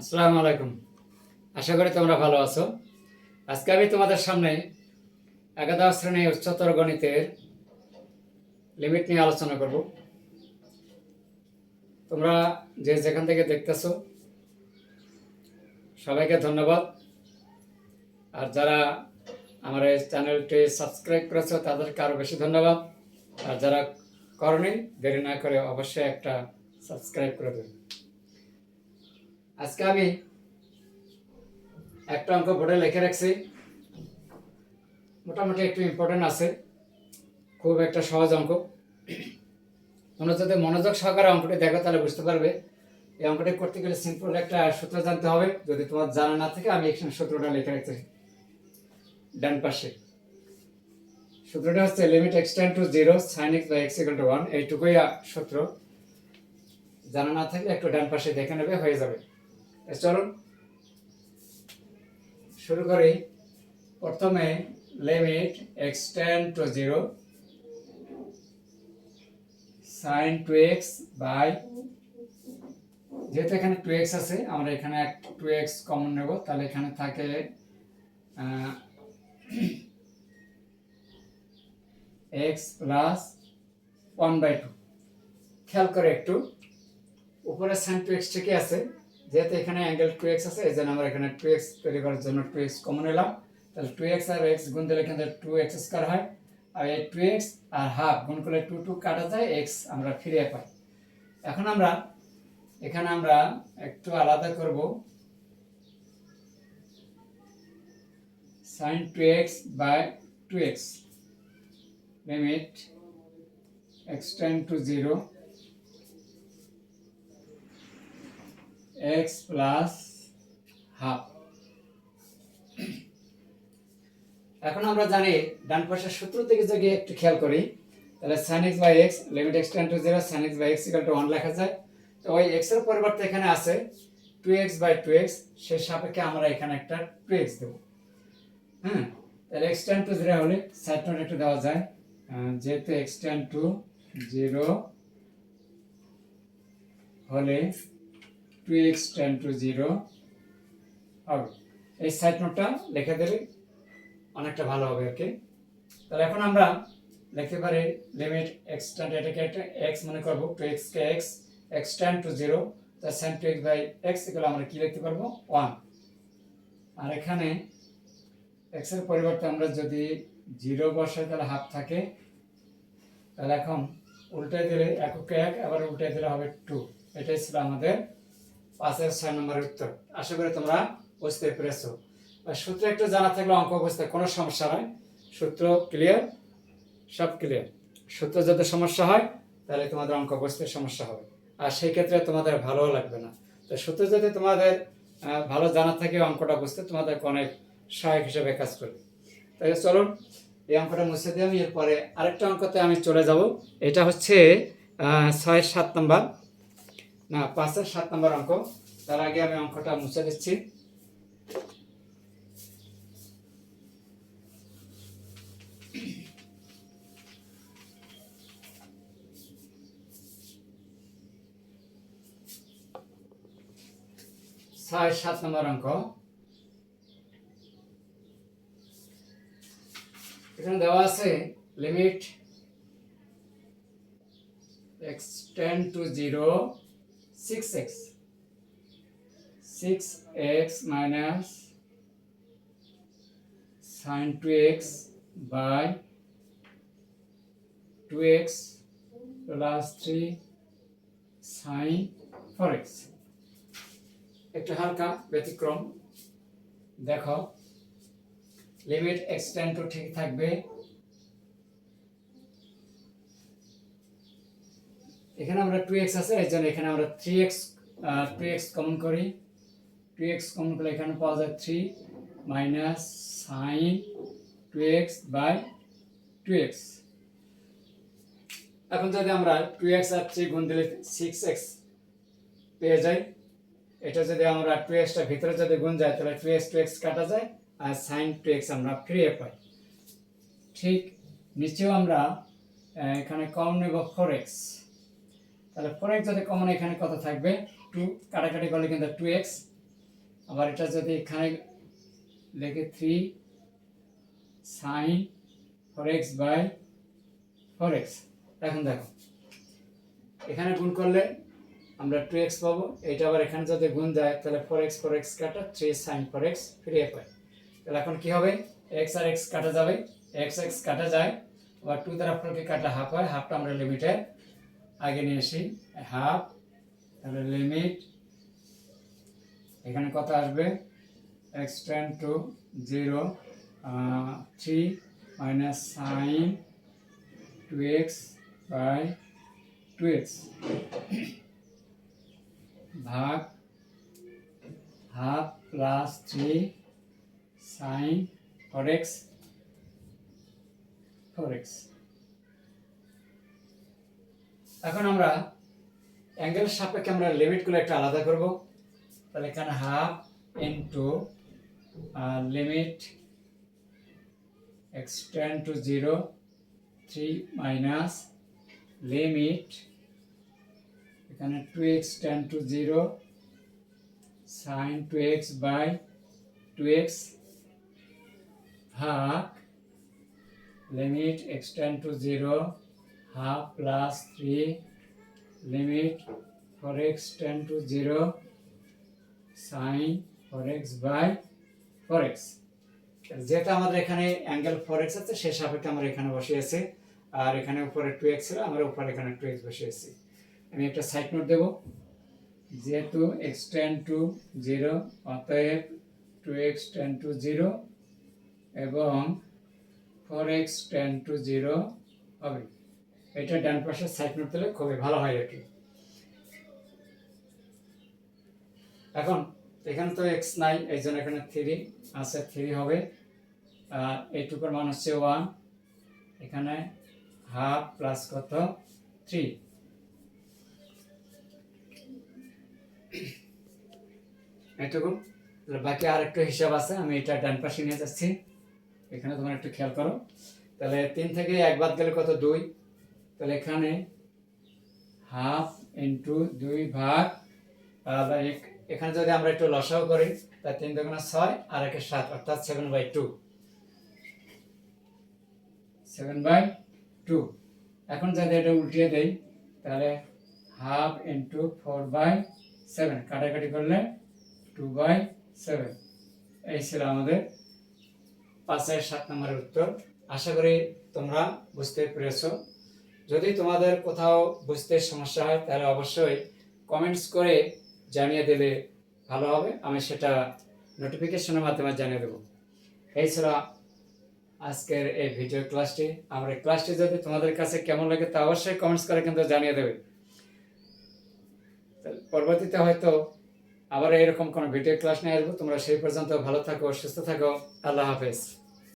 আসসালামু আলাইকুম। আশা করি তোমরা ভালো আছো। আজকে আমি তোমাদের সামনে একাদশ শ্রেণি উচ্চতর গণিতের লিমিট নিয়ে আলোচনা করব। তোমরা যে যেখান থেকে দেখতেছো, সবাইকে ধন্যবাদ। আর যারা আমার এই চ্যানেলটি সাবস্ক্রাইব করেছ, তাদেরকে আরও বেশি ধন্যবাদ। আর যারা করনি, দেরি না করে অবশ্যই একটা সাবস্ক্রাইব করে দেবে। আজকে আমি একটা অঙ্ক বোর্ডে লিখে রাখছি। মোটামুটি একটু ইম্পর্টেন্ট আছে। খুব একটা সহজ অঙ্ক। তোমরা যদি মনোযোগ সহকারে অঙ্কটি দেখো, তাহলে বুঝতে পারবে। এই অঙ্কটি করতে গেলে সিম্পল একটা সূত্র জানতে হবে। যদি তোমার জানা না থাকে, আমি এখানে সূত্রটা লিখে রাখছি। ডান পাশে। সূত্রটা হচ্ছে limit x extend to zero sine x by x equal to one এইটুকুই সূত্র। জানা না থাকলে একটু ডান পাশে দেখে নেবে, হয়ে যাবে। চলুন শুরু করি। প্রথমে limit extend to zero sine two x by যেহেতু এখানে টু এক্স আছে, আমরা এখানে এক টু এক্স কমন নেব, তাহলে এখানে থাকে x plus one by two খেয়াল করে একটু উপরে সাইন টু এক্স ঠিকই আছে? যেহেতু এখানে অ্যাঙ্গেল টু এক্স আছে এই জন্য আমরা এখানে টু এক্স তৈরি করার জন্য টু এক্স কমন এলাম তাহলে টু এক্স আর এক্স গুণ দিলে এখানে টু এক্স স্কোয়ার হয়। আর এই টু এক্স আর হাফ গুণ করলে টু টু কাটা যায় এক্স আমরা ফিরে পাই। এখন আমরা, এখানে আমরা একটু আলাদা করব। Sine two x by two x limit extend to 0 x plus half. এখন আমরা জানি ডান পাশের সূত্র থেকে যদি একটু খেয়াল করি, তাহলে sin x by x limit extend to 0 sin x by x equal to 1 লেখা যায়। তো ওই এর পরিবর্তে এখানে আছে 2x বাই 2x সেই সাপেক্ষে আমরা এখানে একটা 2x দেব। হ্যাঁ? তাহলে এক্সটেন্ড টু 0 হলে সাইড নোট একটু দেওয়া যায়। যেহেতু এক্সটেন্ড টু জিরো হলে two x ten to zero হবে এই সাইড নোটটা লিখে দিলে অনেকটা ভালো হবে আর কি তাহলে এখন আমরা লিখতে পারি লিমিট এক্সটেন্ড এটাকে একটা এক্স মনে করব টু এক্স কে এক্স এক্সটেন্ড টু জিরো তার sine two x by x এগুলো আমরা কি লিখতে পারব? ওয়ান আর এখানে এক্সের পরিবর্তে আমরা যদি জিরো বসাই, তাহলে হাফ থাকে। তাহলে এখন উল্টে দিলে এককে এক, আবার উল্টে দিলে হবে টু এটাই ছিল আমাদের পাঁচের ছয় নম্বরের উত্তর। আশা করি তোমরা বুঝতে পেরেছ। সূত্র একটু জানা থাকলে অঙ্ক বুঝতে কোনো সমস্যা নয় সূত্র ক্লিয়ার সব ক্লিয়ার সূত্র যদি সমস্যা হয়, তাহলে তোমাদের অঙ্ক বুঝতে সমস্যা হবে। আর সেই ক্ষেত্রে তোমাদের ভালোও লাগবে না। তো সূত্র যদি তোমাদের ভালো জানা থাকে, অঙ্কটা বুঝতে তোমাদের অনেক সহায়ক হিসেবে কাজ করবে তাই চলুন, এই অঙ্কটা মুছে দিয়ে আমি এরপরে আরেকটা অঙ্কতে আমি চলে যাব। এটা হচ্ছে ছয়ের সাত নম্বর। না, পাঁচের সাত নম্বর অঙ্ক। তার আগে আমি অঙ্কটা মুছে দিচ্ছি। ছয়, সাত নম্বর অঙ্ক। এখানে দেওয়া আছে limit x ten to zero six x six x minus sine two x by two x plus sine four x একটু হালকা ব্যতিক্রম দেখো লিমিট এক্সটেন্ড ঠিক থাকবে। এখানে আমরা টু এক্স আছে, এই জন্য এখানে আমরা three x two x common করি। টু এক্স কমন করলে এখানে পাওয়া যায় three minus sine two x by two x এখন যদি আমরা টু এক্স আর থ্রি গুণ দিলে সিক্স এক্স পেয়ে যাই, এটা যদি আমরা টু এক্সটা ভিতরে যদি গুণ যায় তাহলে টু এক্স টু এক্স কাটা যায় আর সাইন টু এক্স আমরা ফিরিয়ে পাই। ঠিক নিচেও আমরা এখানে কম নেব ফোর এক্স তাহলে ফোর এক্স যদি কমন এখানে কত থাকবে? টু কাটাকাটি করলে কিন্তু টু এক্স আবার এটা যদি এখানে লেখে three sine four x by four x এখন দেখো, এখানে গুণ করলে আমরা টু এক্স পাবো। এটা আবার এখানে যদি গুণ যায় তাহলে ফোর এক্স ফোর এক্স কাটা থ্রি সাইন ফোর এক্স ফিরিয়ে পাই। তাহলে এখন কি হবে? এক্স আর এক্স কাটা যাবে। এক্স এক্স কাটা যায়। আবার টু দ্বারা ফোরকে কাটা হাফ হয়। হাফটা আমরা লিমিটে আগে নিয়ে আসি। হাফ তাহলে লিমিট। এখানে কত আসবে? X ten to zero three minus sine two x by two x ভাগ half plus three sine four x four x এখন আমরা অ্যাঙ্গেলের সাপেক্ষে আমরা লিমিটগুলো একটু আলাদা করব। তাহলে এখানে half into limit extend to zero three minus limit এখানে two x ten to zero sine two x by two x ভাগ limit extend to zero half plus three limit four x ten to zero sine four x by four x. যেহেতু আমাদের এখানে angle four x আছে, সে সাপেক্ষে আমরা এখানে বসে বসিয়েছি আর এখানে উপরে টু এক্স ছিল, আমরা উপরে এখানে টু এক্স বসিয়েছি আমি একটা সাইড নোট দেব। যেহেতু এক্স টেন টু জিরো, অতএব two x ten to zero এবং four x ten to zero হবে। এটা ডান পাশে সাইড নোট দিলে খুবই ভালো হয় আর এখন, এখানে তো এক্স নাই এই জন্য এখানে থ্রি আছে, থ্রি হবে। এইটুকুর মান হচ্ছে ওয়ান। এখানে হাফ প্লাস কত? থ্রি। এইটুকু। বাকি আর একটু হিসাব আছে, আমি এটা ডান পাশে নিয়ে যাচ্ছি। এখানে তোমরা একটু খেয়াল করো। তাহলে তিন থেকে একবার গেলে কত? দুই। তাহলে এখানে হাফ ইন্টু দুই ভাগ এখানে যদি আমরা একটু লসাও করি তার তিন দুগুণা ছয় আর একে সাত, অর্থাৎ seven by two seven by two এখন যদি এটা উল্টিয়ে দেই, তাহলে half into four by seven কাটাকাটি করলে টু বাই সেভেন এই ছিল আমাদের পাঁচের সাত নম্বরের উত্তর। আশা করি তোমরা বুঝতে পেরেছ। যদি তোমাদের কোথাও বুঝতে সমস্যা হয়, তাহলে অবশ্যই কমেন্টস করে জানিয়ে দিলে ভালো হবে। আমি সেটা নোটিফিকেশনের মাধ্যমে জানিয়ে দেবো। এই ছিল আজকের এই ভিডিও ক্লাসটি আমার এই ক্লাসটি যদি তোমাদের কাছে কেমন লাগে, তা অবশ্যই কমেন্টস করে কিন্তু জানিয়ে দেবে। পরবর্তীতে হয়তো আবার এরকম কোনো ভিডিও ক্লাস নিয়ে আসব। তোমরা সেই পর্যন্ত ভালো থাকো, সুস্থ থাকো। আল্লাহ হাফেজ।